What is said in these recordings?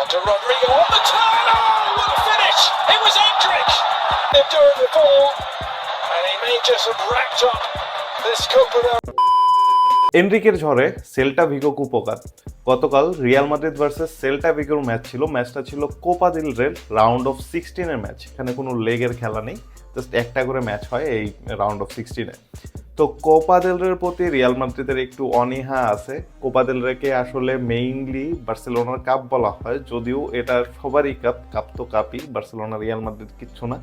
Onto Rodrigo on the turn. Oh, what a finish! It was Endrick. They've done it before, and he may just have racked up this Copa del এনরিকের ঝড়ে Celta Vigo কুপোকাত গতকাল Real Madrid versus Celta ভিগোর match ছিল। ম্যাচটা ছিল Copa del Rey round of সিক্সটিনের match এখানে কোনো লেগের খেলা নেই। জাস্ট একটা করে ম্যাচ হয় এই রাউন্ড অফ সিক্সটিনে তো কোপা দেল রের প্রতি রিয়াল মাদ্রিদের একটু অনীহা আছে। কোপা দেল রেকে আসলে মেইনলি বার্সেলোনার কাপ বলা হয়, যদিও এটা সবারই কাপ কাপ তো কাপই বার্সেলোনা রিয়াল মাদ্রিদ কিচ্ছু না।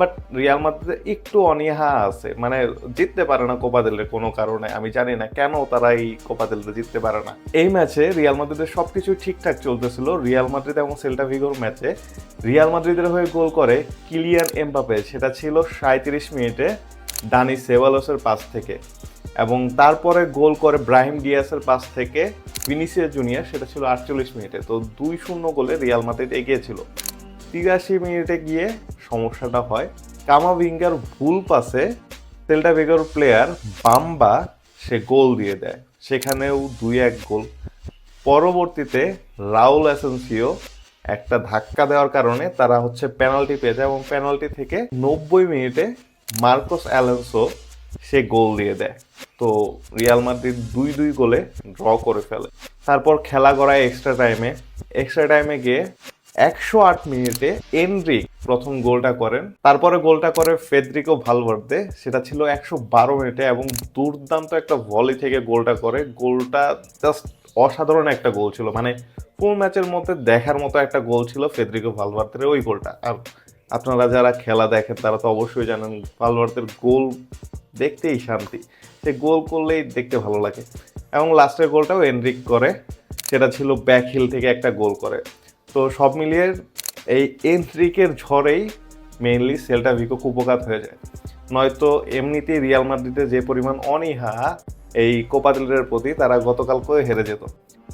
বাট রিয়াল মাদ্রিদে একটু অনীহা আছে মানে জিততে পারে না কোপা দেলের কোনো কারণে, আমি জানি না কেন তারা এই কোপা দেলতে জিততে পারে না। এই ম্যাচে রিয়াল মাদ্রিদের সব সবকিছু ঠিকঠাক চলতেছিল রিয়াল মাদ্রিদ এবং সেল্টা ভিগোর ম্যাচে রিয়াল মাদ্রিদের হয়ে গোল করে কিলিয়ান এমবাপে সেটা ছিল সাঁত্রিশ মিনিটে। দানি সেভালোসের পাস থেকে এবং তারপরে গোল করে ব্রাহিম ডিয়াসের পাস থেকে ভিনিসিয়া জুনিয়র, সেটা ছিল আটচল্লিশ মিনিটে। তো দুই শূন্য গোলে রিয়াল মাদ্রিদ এগিয়ে ছিল। তিরাশি মিনিটে গিয়ে সমস্যাটা হয়। কামাভিঙ্গার ভুল পাসে সেল্টা বেগর প্লেয়ার বাম্বা সে গোল দিয়ে দেয়। সেখানেও দুই এক গোল। পরবর্তীতে রাউল অ্যাসেন্সিও একটা ধাক্কা দেওয়ার কারণে তারা হচ্ছে পেনাল্টি পেয়ে যায় এবং পেনাল্টি থেকে নব্বই মিনিটে মার্কোস অ্যালেন্সো সে গোল দিয়ে দেয়। তো রিয়াল মাদ্রিদ দুই দুই গোলে ড্র করে ফেলে। তারপর খেলা গড়ায় এক্সট্রা টাইমে এক্সট্রা টাইমে গিয়ে একশো আট মিনিটে এনরিক প্রথম গোলটা করেন। তারপরে গোলটা করে ফেদ্রিকো ভালভার্দে, সেটা ছিল একশো বারো মিনিটে এবং দুর্দান্ত একটা ভলি থেকে গোলটা করে। গোলটা জাস্ট অসাধারণ একটা গোল ছিল। মানে ফুল ম্যাচের মধ্যে দেখার মতো একটা গোল ছিল ফেদ্রিকো ভালভার্দের ওই গোলটা। আর আপনারা যারা খেলা দেখেন, তারা তো অবশ্যই জানেন ভালভার্দের গোল দেখতেই শান্তি। সে গোল করলেই দেখতে ভালো লাগে। এবং লাস্টের গোলটাও এনরিক করে। সেটা ছিল ব্যাক হিল থেকে একটা গোল করে। তো সব মিলিয়ে এই এনট্রিকের ঝড়েই মেইনলি সেলটা ভিকো কুপকাত হয়ে যায়। নয়তো এমনিতেই রিয়াল মাদ্রিদে যে পরিমাণ অনীহা এই কোপাদিলের প্রতি, তারা গতকালকে হেরে যেত।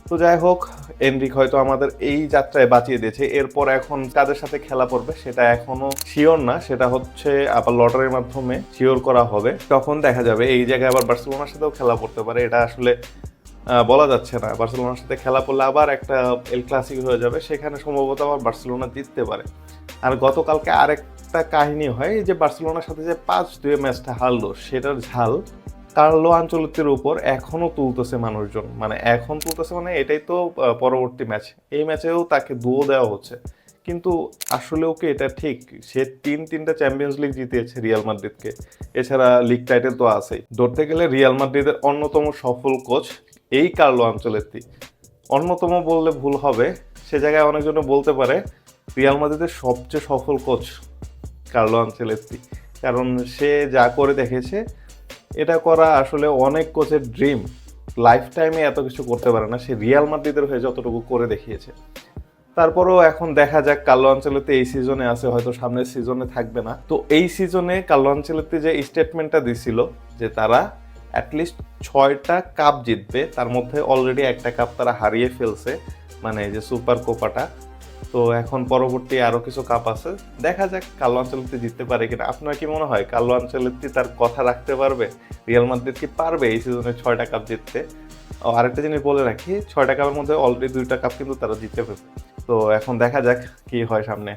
তো যাই হোক, এনরিক হয়তো আমাদের এই যাত্রায় বাঁচিয়ে দিয়েছে। এরপর এখন কাদের সাথে খেলা পড়বে সেটা এখনও শিওর না। সেটা হচ্ছে আবার লটারির মাধ্যমে শিওর করা হবে। তখন দেখা যাবে, এই জায়গায় আবার বার্সেলোনার সাথেও খেলা পড়তে পারে। এটা আসলে বলা যাচ্ছে না। বার্সেলোনার সাথে খেলা পড়লে আবার একটা এল ক্লাসিক হয়ে যাবে। সেখানে সম্ভবত আবার বার্সেলোনা জিততে পারে। আর গতকালকে আরেকটা কাহিনী হয় যে, বার্সেলোনার সাথে যে পাঁচ দুয়ে ম্যাচটা হারলো, সেটার ঝাল কার্লো আঞ্চলিকের উপর এখনও তুলতেছে মানুষজন। মানে এখন তুলতেছে মানে এটাই তো পরবর্তী ম্যাচ এই ম্যাচেও তাকে দুও দেওয়া হচ্ছে। কিন্তু আসলে ওকে এটা ঠিক? সে তিন তিনটা চ্যাম্পিয়ন্স লিগ জিতিয়েছে রিয়াল মাদ্রিদকে এছাড়া লিগ টাইটেল তো আছেই। ধরতে গেলে রিয়াল মাদ্রিদের অন্যতম সফল কোচ এই কার্লো আঞ্চলেত্তি অন্যতম বললে ভুল হবে, সে জায়গায় অনেকজন বলতে পারে রিয়াল মাদ্রিদের সবচেয়ে সফল কোচ কার্লো আঞ্চলেত্তি কারণ সে যা করে দেখেছে এটা করা আসলে অনেক কোচের ড্রিম লাইফ টাইমে এত কিছু করতে পারে না। সে রিয়াল মাদ্রিদের হয়ে যতটুকু করে দেখিয়েছে। তারপরও এখন দেখা যাক কার্লো আঞ্চলেতে এই সিজনে আছে, হয়তো সামনের সিজনে থাকবে না। তো এই সিজনে কার্লো আঞ্চলেতে যে স্টেটমেন্টটা দিছিল, যে তারা অ্যাটলিস্ট ছয়টা কাপ জিতবে, তার মধ্যে অলরেডি একটা কাপ তারা হারিয়ে ফেলছে মানে যে সুপার কোপাটা তো এখন পরবর্তী আরও কিছু কাপ আছে। দেখা যাক কালো আঞ্চলিতে জিততে পারে কিনা। আপনার কি মনে হয় কালো আঞ্চলিতে তার কথা রাখতে পারবে? রিয়াল মাদ্রিদ কি পারবে এই সিজনে ছয়টা কাপ জিততে? ও, আরেকটা জিনিস বলে রাখি, ছয়টা কাপের মধ্যে অলরেডি দুইটা কাপ কিন্তু তারা জিতে ফেলবে। তো এখন দেখা যাক কি হয় সামনে।